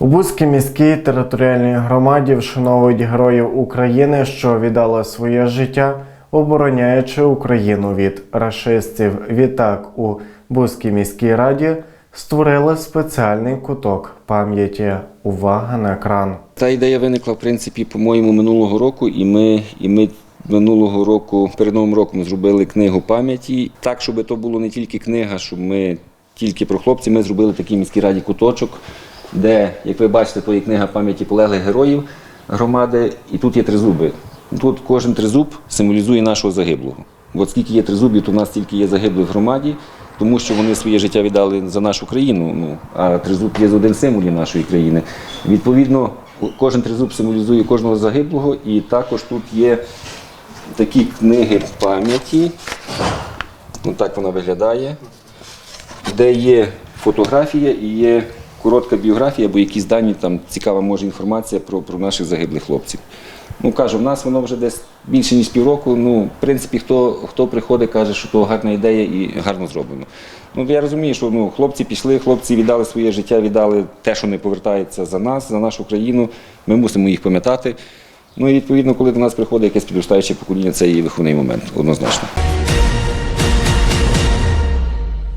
Бузькій міській територіальній громаді вшановують героїв України, що віддали своє життя, обороняючи Україну від рашистів. Відтак у Бузькій міській раді створили спеціальний куток пам'яті. Увага на екран. Та ідея виникла, в принципі, по-моєму, минулого року, і ми, і ми минулого року, перед Новим роком, зробили книгу пам'яті. Так, щоб то було не тільки книга, щоб ми тільки про хлопців, ми зробили такий міській раді куточок, де, як ви бачите, то є книга пам'яті полеглих героїв громади, і тут є тризуби. Тут кожен тризуб символізує нашого загиблого. От скільки є тризубів, то в нас тільки є загиблих в громаді, тому що вони своє життя віддали за нашу країну. Ну, а тризуб є один символів нашої країни. Відповідно, кожен тризуб символізує кожного загиблого, і також тут є такі книги пам'яті. Ну, так вона виглядає, де є фотографія і є коротка біографія або якісь дані, там цікава може інформація про, про наших загиблих хлопців. Ну, кажу, в нас воно вже десь більше ніж півроку. Ну, в принципі, хто, хто приходить, каже, що то гарна ідея і гарно зроблено. Ну, я розумію, що ну, хлопці пішли, хлопці віддали своє життя, віддали те, що не повертається за нас, за нашу країну. Ми мусимо їх пам'ятати. Ну і відповідно, коли до нас приходить якесь підростаюче покоління, це і виховний момент, однозначно.